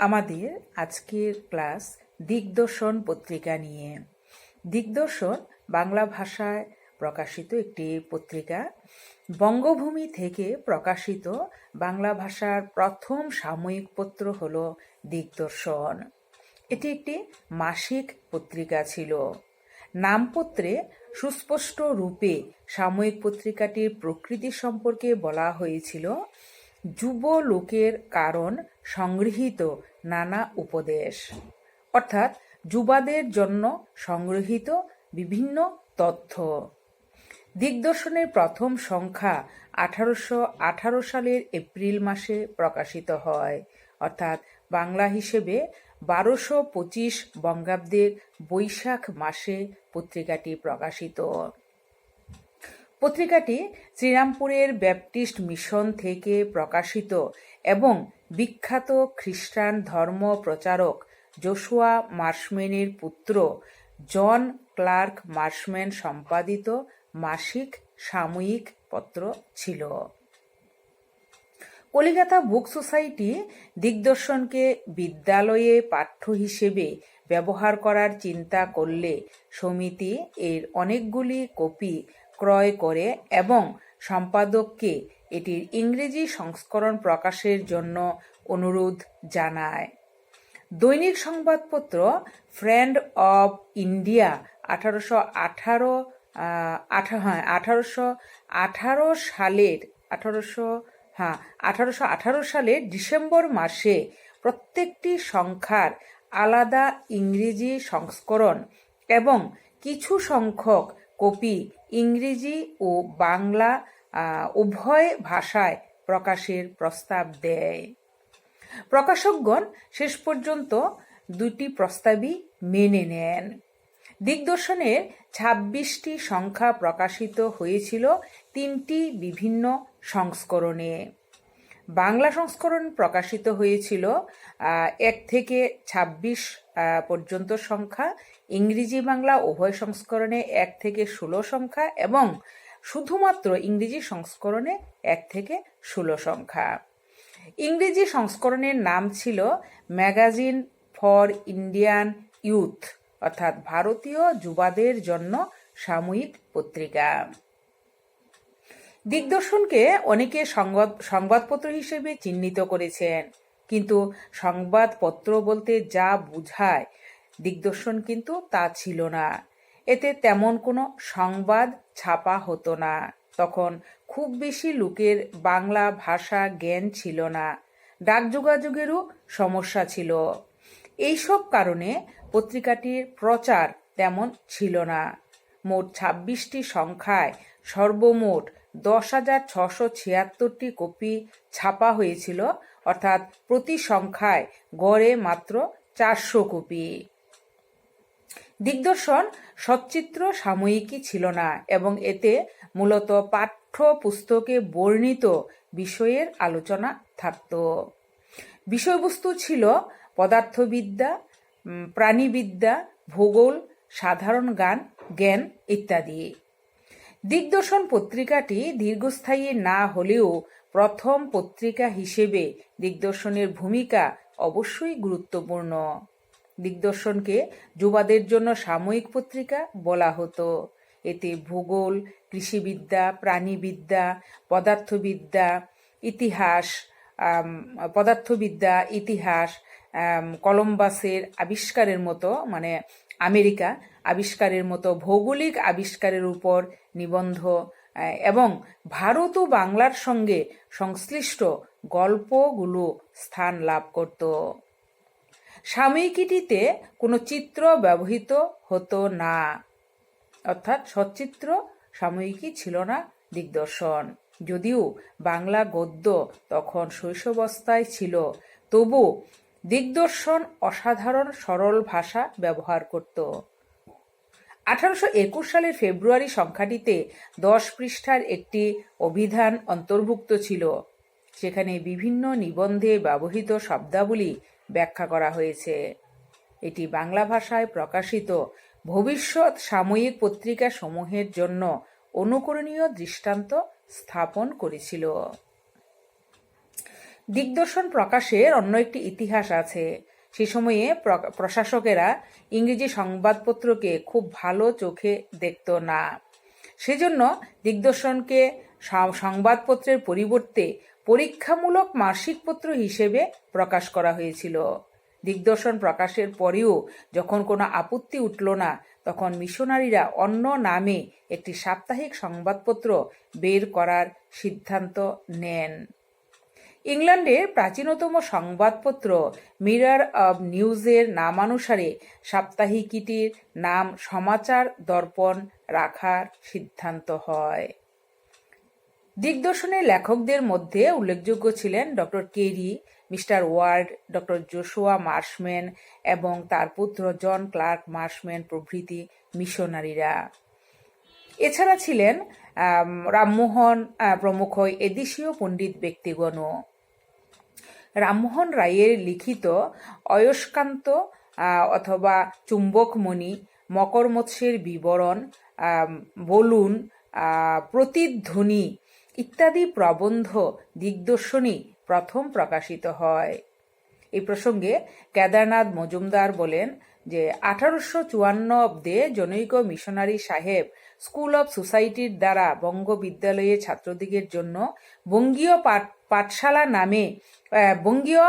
আমাদের আজকের ক্লাস দিগদর্শন পত্রিকা নিয়ে। দিগদর্শন বাংলা ভাষায় প্রকাশিত একটি পত্রিকা। বঙ্গভূমি থেকে প্রকাশিত বাংলা ভাষার প্রথম সাময়িক পত্র হল দিগদর্শন। এটি একটি মাসিক পত্রিকা ছিল। নামপত্রে সুস্পষ্ট রূপে সাময়িক পত্রিকাটির প্রকৃতি সম্পর্কে বলা হয়েছিল। যুব লোকের কারণ সংগৃহীত নানা উপদেশ। অর্থাৎ যুবাদের জন্য সংগৃহীত বিভিন্ন তথ্য। দিগদর্শনের প্রথম সংখ্যা আঠারোশো আঠারো সালের এপ্রিল মাসে প্রকাশিত হয়। অর্থাৎ বাংলা হিসেবে বারোশো পঁচিশ বঙ্গাব্দের বৈশাখ মাসে পত্রিকাটি প্রকাশিত। পত্রিকাটি শ্রীরামপুরের ব্যাপটিস্ট মিশন থেকে প্রকাশিত এবং বিখ্যাত খ্রিস্টান ধর্ম প্রচারক জোশুয়া মার্শম্যানের পুত্র জন ক্লার্ক মার্শম্যান সম্পাদিত মাসিক সাময়িক পত্র ছিল। কলিকাতা বুক সোসাইটি দিগদর্শনকে বিদ্যালয়ে পাঠ্য হিসেবে ব্যবহার করার চিন্তা করলে সমিতি এর অনেকগুলি কপি ক্রয় করে এবং সম্পাদককে এটির ইংরেজি সংস্করণ প্রকাশের জন্য অনুরোধ জানায়। দৈনিক সংবাদপত্র ফ্রেন্ড অব ইন্ডিয়া আঠারোশো আঠারো হ্যাঁ আঠারোশো আঠারো সালের, আঠারোশো হ্যাঁ আঠারোশো আঠারো সালের ডিসেম্বর মাসে প্রত্যেকটি সংখ্যার আলাদা ইংরেজি সংস্করণ এবং কিছু সংখ্যক কপি ইংরেজি ও বাংলা উভয় ভাষায় প্রকাশের প্রস্তাব দেয়। প্রকাশকগণ শেষ পর্যন্ত দুটি প্রস্তাবই মেনে নেন। দিগদর্শনের ছাব্বিশটি সংখ্যা প্রকাশিত হয়েছিল তিনটি বিভিন্ন সংস্করণে। বাংলা সংস্করণ প্রকাশিত হয়েছিল এক থেকে ছাব্বিশ পর্যন্ত সংখ্যা ইংরেজি বাংলা উভয় সংস্করণে এক থেকে ষোলো সংখ্যা এবং শুধুমাত্র ইংরেজি সংস্করণে এক থেকে ষোলো সংখ্যা। ইংরেজি সংস্করণের নাম ছিল ম্যাগাজিন ফর ইন্ডিয়ান ইউথ, অর্থাৎ ভারতীয় যুবাদের জন্য সাময়িক পত্রিকা। দিগদর্শনকে অনেকে সংবাদ, সংবাদপত্র হিসেবে চিহ্নিত করেছেন, কিন্তু সংবাদপত্র বলতে যা বুঝায় দিগদর্শন কিন্তু তা ছিল না। এতে তেমন কোনো সংবাদ ছাপা হতো না। তখন খুব বেশি লোকের বাংলা ভাষা জ্ঞান ছিল না। ডাক যোগাযোগেরও সমস্যা ছিল। এইসব কারণে পত্রিকাটির প্রচার তেমন ছিল না। মোট ছাব্বিশটি সংখ্যায় সর্বমোট দশ হাজার ছশো ছিয়াত্তরটি কপি ছাপা হয়েছিল, অর্থাৎ প্রতি সংখ্যায় গড়ে মাত্র চারশো কপি। দিগদর্শন সচ্চিত্র সাময়িকী ছিল না এবং এতে মূলত পাঠ্য পুস্তকে বর্ণিত বিষয়ের আলোচনা থাকত। বিষয়বস্তু ছিল পদার্থবিদ্যা প্রাণীবিদ্যা, ভূগোল, সাধারণ গান, জ্ঞান ইত্যাদি। দিগদর্শন পত্রিকাটি দীর্ঘস্থায়ী না হলেও প্রথম পত্রিকা হিসেবে দিগদর্শনের ভূমিকা অবশ্যই গুরুত্বপূর্ণ। দিগদর্শনকে যুবাদের জন্য সাময়িক পত্রিকা বলা হতো। এতে ভূগোল, কৃষিবিদ্যা, প্রাণীবিদ্যা, পদার্থবিদ্যা, ইতিহাস পদার্থবিদ্যা, ইতিহাস কলম্বাসের আবিষ্কারের মতো মানে আমেরিকা আবিষ্কারের মতো ভৌগোলিক আবিষ্কারের উপর নিবন্ধ এবং ভারত ও বাংলার সঙ্গে সংশ্লিষ্ট গল্পগুলো স্থান লাভ করত। সাময়িকীটিতে কোনো চিত্র ব্যবহৃত হতো না। অর্থাৎ সচিত্র সাময়িকী ছিল না দিগদর্শন। যদিও বাংলা গদ্য তখন শৈশবস্থায় ছিল, তবু দিগদর্শন অসাধারণ সরল ভাষা ব্যবহার করত। আঠারোশো একুশ সালের ফেব্রুয়ারি সংখ্যাটিতে দশ পৃষ্ঠার একটি অভিধান অন্তর্ভুক্ত ছিল। সেখানে বিভিন্ন নিবন্ধে ব্যবহৃত শব্দাবলী ব্যাখ্যা করা হয়েছে। এটি বাংলা ভাষায় প্রকাশিত। ভবিষ্যৎ সাময়িক পত্রিকা সমূহের জন্য অনুকরণীয় দৃষ্টান্ত স্থাপন করেছিল। দিগদর্শন প্রকাশের অন্য একটি ইতিহাস আছে। সে সময়ে প্র- প্রশাসকেরা ইংরেজি সংবাদপত্রকে খুব ভালো চোখে দেখত না। সেজন্য দিগদর্শনকে সংবাদপত্রের পরিবর্তে পরীক্ষামূলক মাসিক পত্র হিসেবে প্রকাশ করা হয়েছিল। দিগদর্শন প্রকাশের পরেও যখন কোনো আপত্তি উঠল না, তখন মিশনারিরা অন্য নামে একটি সাপ্তাহিক সংবাদপত্র বের করার সিদ্ধান্ত নেন। ইংল্যান্ডের প্রাচীনতম সংবাদপত্র মিরর অব নিউজের নামানুসারে সাপ্তাহিকীটির নাম সমাচার দর্পণ রাখার সিদ্ধান্ত হয়। দিগদর্শনের লেখকদের মধ্যে উল্লেখযোগ্য ছিলেন doctor Carey, mister Ward, doctor Joshua Marshman এবং তার পুত্র জন ক্লার্ক মার্শম্যান প্রভৃতি মিশনারিরা। এছাড়া ছিলেন রামমোহন প্রমুখ এদেশীয় পণ্ডিত ব্যক্তিগণও। রামমোহন রায়ের লিখিত অয়স্কান্ত অথবা চুম্বকমণি মকর মৎস্যের বিবরণ বলুন প্রতিধ্বনি ইত্যাদি প্রবন্ধ দিগদর্শনী প্রথম প্রকাশিত হয়। এই প্রসঙ্গে কেদারনাথ মজুমদার বলেন যে, আঠারোশো চুয়ান্ন অব্দে জনৈক মিশনারি সাহেব স্কুল অব সোসাইটির দ্বারা বঙ্গ বিদ্যালয়ে ছাত্রদিগের জন্য বঙ্গীয় পাঠ- পাঠশালা নামে বঙ্গীয়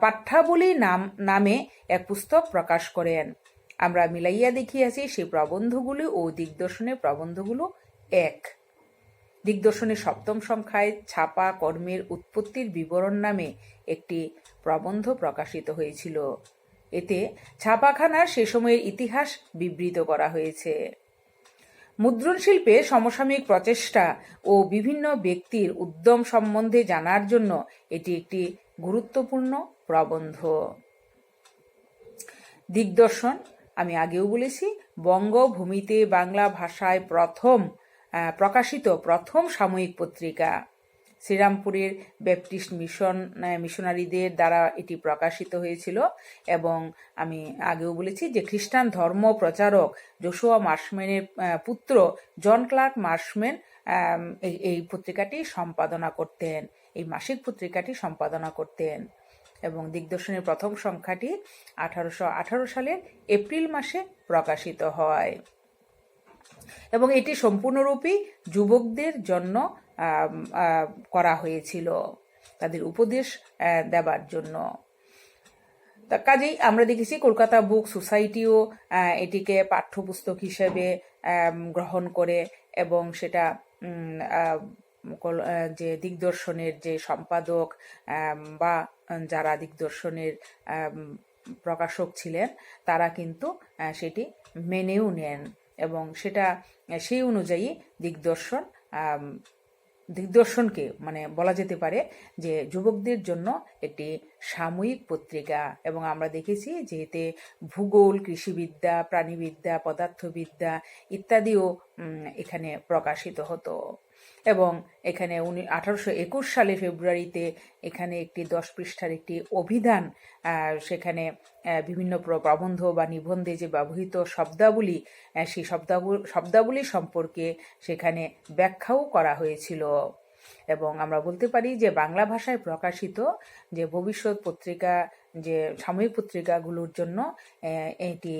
পাঠ্যাবলী নাম, নামে এক পুস্তক প্রকাশ করেন। আমরা মিলাইয়া দেখিয়াছি সেই প্রবন্ধগুলি ও দিগদর্শনের প্রবন্ধগুলো এক। দিগদর্শনের সপ্তম সংখ্যায় ছাপা কর্মের উৎপত্তির বিবরণ নামে একটি প্রবন্ধ প্রকাশিত হয়েছিল। এতে ছাপাখানার সে সময়ের ইতিহাস বিবৃত করা হয়েছে। মুদ্রণ শিল্পে সমসাময়িক প্রচেষ্টা ও বিভিন্ন ব্যক্তির উদ্যম সম্বন্ধে জানার জন্য এটি একটি গুরুত্বপূর্ণ প্রবন্ধ। দিগদর্শন, আমি আগেও বলেছি, বঙ্গভূমিতে বাংলা ভাষায় প্রথম প্রকাশিত প্রথম সাময়িক পত্রিকা। শ্রীরামপুরের ব্যাপটিস্ট মিশন মিশনারিদের দ্বারা এটি প্রকাশিত হয়েছিল এবং আমি আগেও বলেছি যে খ্রিস্টান ধর্ম প্রচারক জোশুয়া মার্শম্যানের পুত্র জন ক্লার্ক মার্শম্যান এই পত্রিকাটি সম্পাদনা করতেন, এই মাসিক পত্রিকাটি সম্পাদনা করতেন এবং দিগদর্শনের প্রথম সংখ্যাটি আঠারোশো আঠারো সালের এপ্রিল মাসে প্রকাশিত হয়। এবং এটি সম্পূর্ণরূপী যুবকদের জন্য করা হয়েছিল, তাদের উপদেশ দেবার জন্য। কাজেই আমরা দেখেছি কলকাতা বুক সোসাইটিও এটিকে পাঠ্যপুস্তক হিসেবে গ্রহণ করে এবং সেটা যে দিগদর্শনের যে সম্পাদক বা যারা দিগদর্শনের প্রকাশক ছিলেন, তারা কিন্তু সেটি মেনেও নেন। এবং সেটা, সেই অনুযায়ী দিগদর্শন দিগদর্শনকে মানে বলা যেতে পারে যে যুবকদের জন্য একটি সাময়িক পত্রিকা। এবং আমরা দেখেছি যে এতে ভূগোল, কৃষিবিদ্যা, প্রাণীবিদ্যা, পদার্থবিদ্যা ইত্যাদিও এখানে প্রকাশিত হতো। এবং এখানে উনি আঠারোশো একুশ সালে ফেব্রুয়ারিতে এখানে একটি দশ পৃষ্ঠার একটি অভিধান সেখানে বিভিন্ন প্রবন্ধ বা নিবন্ধে যে ব্যবহৃত শব্দাবলী সেই শব্দাবলী শব্দাবলী সম্পর্কে সেখানে ব্যাখ্যাও করা হয়েছিল। এবং আমরা বলতে পারি যে বাংলা ভাষায় প্রকাশিত যে ভবিষ্যৎ পত্রিকা, যে সাময়িক পত্রিকাগুলোর জন্য এটি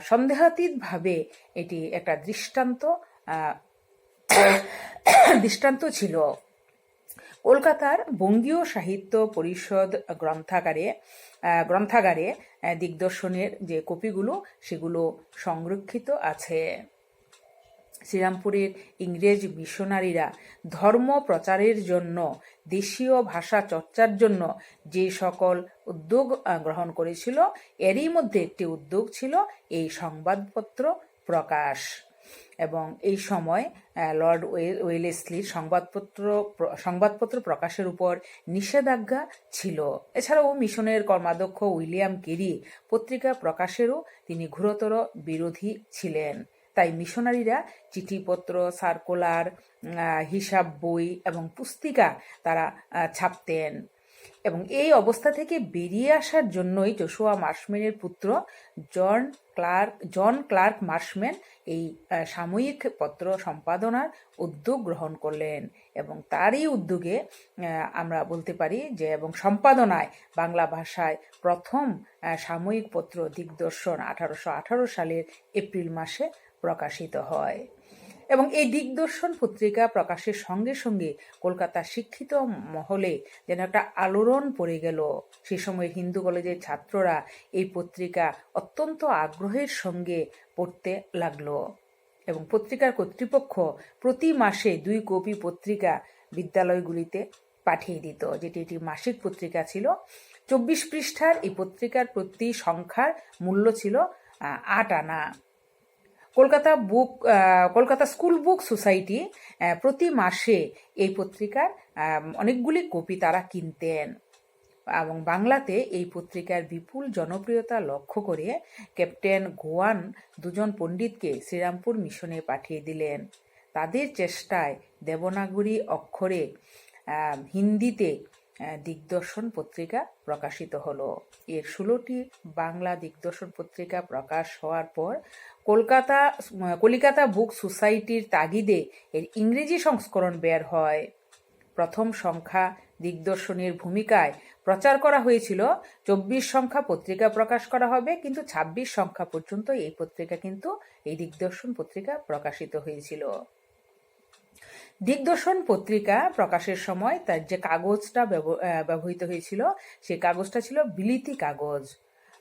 সন্দেহাতীতভাবে এটি একটা দৃষ্টান্ত দৃষ্টান্ত ছিল। কলকাতার বঙ্গীয় সাহিত্য পরিষদ গ্রন্থাগারে গ্রন্থাগারে দিগদর্শনের যে কপিগুলো, সেগুলো সংরক্ষিত আছে। শ্রীরামপুরের ইংরেজ মিশনারিরা ধর্ম প্রচারের জন্য, দেশীয় ভাষা চর্চার জন্য যে সকল উদ্যোগ গ্রহণ করেছিল, এরই মধ্যে একটি উদ্যোগ ছিল এই সংবাদপত্র প্রকাশ। এবং এই সময় লর্ড ওয়ে- ওয়েলেসলির সংবাদপত্র সংবাদপত্র প্রকাশের উপর নিষেধাজ্ঞা ছিল। এছাড়াও মিশনের কর্মাধ্যক্ষ উইলিয়াম কেরি পত্রিকা প্রকাশেরও তিনি ঘোরতর বিরোধী ছিলেন। তাই মিশনারিরা চিঠিপত্র, সার্কুলার হিসাব বই এবং পুস্তিকা তারা ছাপতেন। এবং এই অবস্থা থেকে বেরিয়ে আসার জন্যই জোশুয়া মার্শম্যানের পুত্র John Clark John Clark Marshman এই সাময়িক পত্র সম্পাদনার উদ্যোগ গ্রহণ করলেন এবং তারই উদ্যোগে আমরা বলতে পারি যে এবং সম্পাদনায় বাংলা ভাষায় প্রথম সাময়িক পত্র দিগদর্শন আঠারোশো আঠারো সালের এপ্রিল মাসে প্রকাশিত হয়। এবং এই দিগদর্শন পত্রিকা প্রকাশের সঙ্গে সঙ্গে কলকাতার শিক্ষিত মহলে যেন একটা আলোড়ন পড়ে গেল। সে সময় হিন্দু কলেজের ছাত্ররা এই পত্রিকা অত্যন্ত আগ্রহের সঙ্গে পড়তে লাগল এবং পত্রিকার কর্তৃপক্ষ প্রতি মাসে দুই কপি পত্রিকা বিদ্যালয়গুলিতে পাঠিয়ে দিত, যেটি একটি মাসিক পত্রিকা ছিল। চব্বিশ পৃষ্ঠার এই পত্রিকার প্রতি সংখ্যার মূল্য ছিল আট আনা। Kolkata book Kolkata school book society প্রতি মাসে এই পত্রিকার অনেকগুলি কপি তারা কিনতেন। এবং বাংলাতে এই পত্রিকার বিপুল জনপ্রিয়তা লক্ষ্য করে ক্যাপ্টেন গোয়ান দুজন পণ্ডিতকে শ্রীরামপুর মিশনে পাঠিয়ে দিলেন। তাদের চেষ্টায় দেবনাগরী অক্ষরে হিন্দিতে দিগদর্শন পত্রিকা প্রকাশিত হলো। এর ষোলোটি বাংলা দিগদর্শন পত্রিকা প্রকাশ হওয়ার পর কলকাতা কলিকাতা বুক সোসাইটির তাগিদে এর ইংরেজি সংস্করণ বের হয়। প্রথম সংখ্যা দিগদর্শনের ভূমিকায় প্রচার করা হয়েছিল। চব্বিশ সংখ্যা পত্রিকা প্রকাশ করা হবে, কিন্তু ছাব্বিশ সংখ্যা পর্যন্ত এই পত্রিকা কিন্তু, এই দিগদর্শন পত্রিকা প্রকাশিত হয়েছিল। দিগদর্শন পত্রিকা প্রকাশের সময় তার যে কাগজটা ব্যব- ব্যবহৃত হয়েছিল, সেই কাগজটা ছিল বিলিতি কাগজ।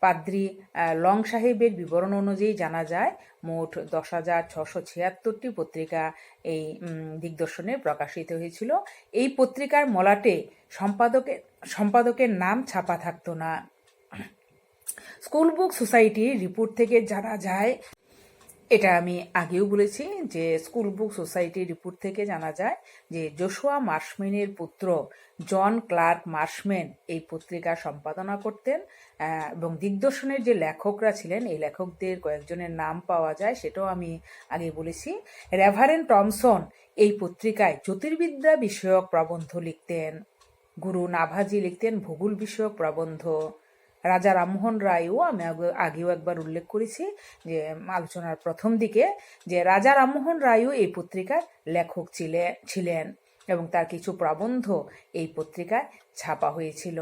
পাদ্রি লং সাহেবের বিবরণ অনুযায়ী জানা যায়, মোট দশ হাজার ছশো ছিয়াত্তরটি পত্রিকা এই দিগদর্শনে প্রকাশিত হয়েছিল। এই পত্রিকার মলাটে সম্পাদকের সম্পাদকের নাম ছাপা থাকতো না। স্কুল বুক সোসাইটির রিপোর্ট থেকে জানা যায় এটা আমি আগেও বলেছি যে স্কুল বুক সোসাইটির রিপোর্ট থেকে জানা যায় যে জোশুয়া মার্শম্যানের পুত্র জন ক্লার্ক মার্শম্যান এই পত্রিকা সম্পাদনা করতেন এবং দিগদর্শনের যে লেখকরা ছিলেন, এই লেখকদের কয়েকজনের নাম পাওয়া যায় সেটাও আমি আগে বলেছি। রেভারেন টমসন এই পত্রিকায় জ্যোতির্বিদ্যা বিষয়ক প্রবন্ধ লিখতেন, গুরু নাভাজি লিখতেন ভূগোল বিষয়ক প্রবন্ধ। রাজা রামমোহন রায়ও আমি আগেও একবার উল্লেখ করেছি যে, আলোচনার প্রথম দিকে যে রাজা রামমোহন রায়ও এই পত্রিকার লেখক ছিলেন এবং তার কিছু প্রবন্ধ এই পত্রিকায় ছাপা হয়েছিল।